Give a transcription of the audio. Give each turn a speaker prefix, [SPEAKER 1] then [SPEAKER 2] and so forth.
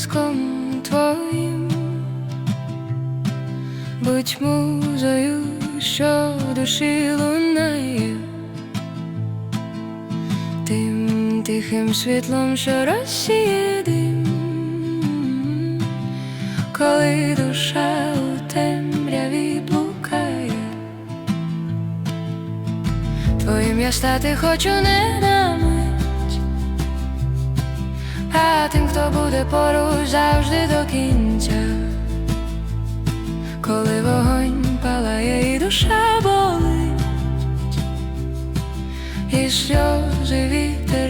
[SPEAKER 1] блиском твоїм, будь музою, що душі лунає, тим тихим світлом, що розсіє дим, коли душа у темряві блукає. Твоїм я стати хочу не а тим, хто буде поруч завжди до кінця, коли вогонь палає і душа болить, і сльози вітер ніжно